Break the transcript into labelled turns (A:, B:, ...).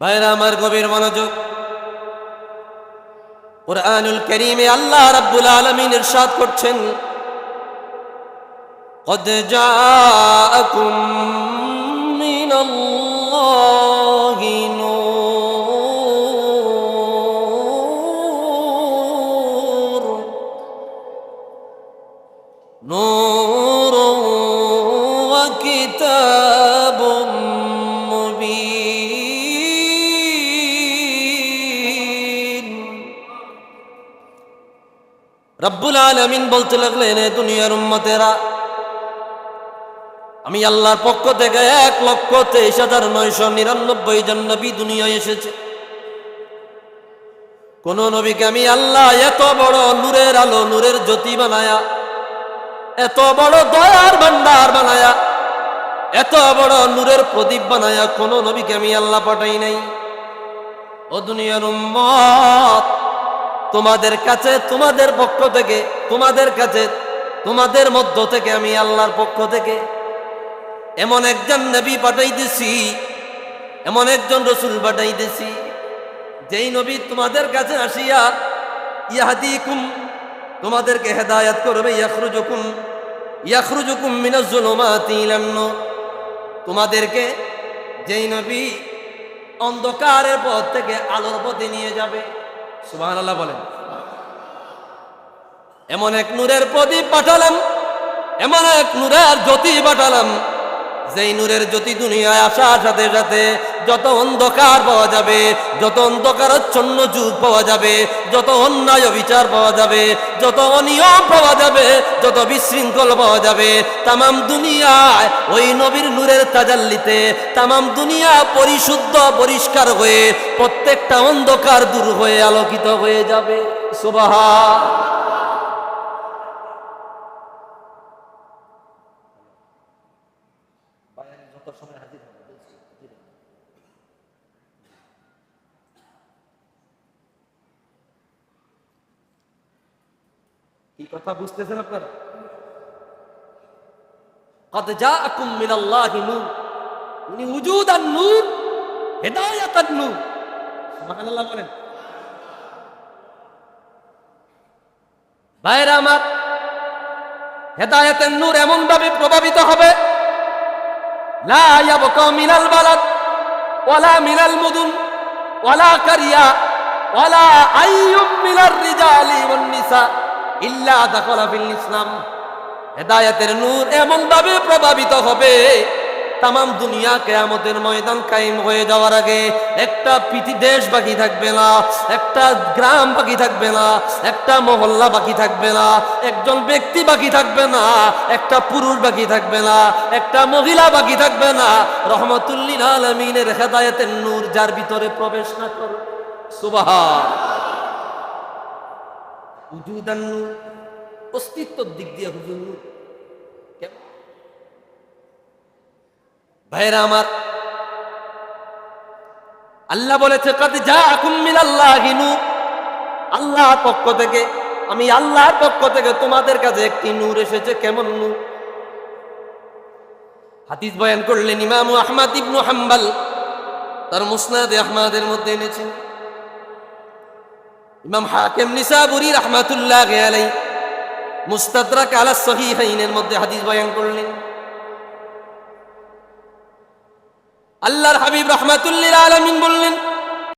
A: ভাইরা আমার গভীর মনোযোগ কোরআনুল করিমে আল্লাহ রাব্বুল আলামিন ইরশাদ করছেন قد جاءكم من الله نور نور وكتاب রব্বুল আলমিন বলতে লাগলেন দুনিয়ার উম্মতেরা, আমি আল্লাহর পক্ষ থেকে এক লক্ষ তেইশ হাজার নয়শো নিরানব্বই জন নবী দুনিয়ায় এসেছে। কোন নবীকে আমি আল্লাহ এত বড় নূরের আলো, নূরের জ্যোতি বানায়া, এত বড় দয়ার ভান্ডার বানায়া, এত বড় নূরের প্রদীপ বানায়া কোন নবীকে আমি আল্লাহ পাঠাই নাই। ও দুনিয়ার উম্মত তোমাদের কাছে, তোমাদের পক্ষ থেকে, তোমাদের কাছে, তোমাদের মধ্য থেকে আমি আল্লাহর পক্ষ থেকে এমন একজন নবী পাঠাইতেছি, এমন একজন রসুল পাঠাইতেছি, যেই নবী তোমাদের কাছে আসিয়া, ইয়াহাদিকুম, তোমাদেরকে হেদায়াত করবে, ইয়াখরুজুকুম ইয়াখরুজুকুম মিনাজ জুলুমাতি ইলান তোমাদেরকে যেই নবী অন্ধকারের পথ থেকে আলোর পথে নিয়ে যাবে। সুবহানাল্লাহ বলেন। এমন এক নূরের প্রদীপ পাঠালাম এমন এক নূরের জ্যোতি পাঠালাম। যেই নূরের জ্যোতি দুনিয়ায় আসার সাথে সাথে যত অন্ধকার পাওয়া যাবে, যত অন্ধকারচ্ছন্ন যুগ পাওয়া যাবে, যত অন্যায় বিচার পাওয়া যাবে, যত অনিয়ম পাওয়া যাবে, যত বিশৃঙ্খল পাওয়া যাবে, তামাম দুনিয়ায় ওই নবীর নূরের তাজাল্লিতে, তামাম দুনিয়া পরিশুদ্ধ, পরিষ্কার হয়ে প্রত্যেকটা অন্ধকার দূর হয়ে আলোকিত হয়ে যাবে। সুবাহা কি কথা বুঝতেছেন আপনারা قد جاءكم من الله نور উনি উজুদান নূর হেদায়াতান নূর সুবহানাল্লাহ বলেন ভাইরা আমার হেদায়াতের নূর এমন ভাবে প্রভাবিত হবে লা ইয়াবকা মিনাল বালাদ, ওয়ালা মিনাল মুদুন, ওয়ালা কারিয়া, ওয়ালা আইয়ুম মিনার রিজালি ওয়ান নিসা ইল্লা দাখালা ফিল ইসলাম। হেদায়াতের নূর এমন ভাবে প্রভাবিত হবে তামাম দুনিয়া কেয়ামতের ময়দান কায়েম হয়ে যাওয়ার আগে একটা পৃথি দেশ বাকি থাকবে না, একটা গ্রাম বাকি থাকবে না, একটা মহল্লা বাকি থাকবে না, একজন ব্যক্তি বাকি থাকবে না, একটা পুরুষ বাকি থাকবে না, একটা মহিলা বাকি থাকবে না। রহমতুল্লিল আলমিনের হেদায়তের নূর যার ভিতরে প্রবেশ না করবে সুবাহ অস্তিত্বর দিক দিয়ে হুজুর নূর। ভাইরা আমার, আল্লাহ বলেছে যা আকুমিল আল্লাহ আল্লাহর পক্ষ থেকে, আমি আল্লাহর পক্ষ থেকে তোমাদের কাছে একটি নূর এসেছে। কেমন নূর? হাদিস বয়ান করলেন ইমাম আহমদ ইবনু হাম্বাল। তার মুসনাদে আহমাদের মধ্যে এনেছেন। ইমাম হাকিম নিসাবুরি রহমাতুল্লাহ আলাই মুস্তাদরাক আলা সহিহাইনের মধ্যে হাদিস বয়ান করলেন। আল্লাহর হাবিব রহমাতুল্লিল আলমিন বললেন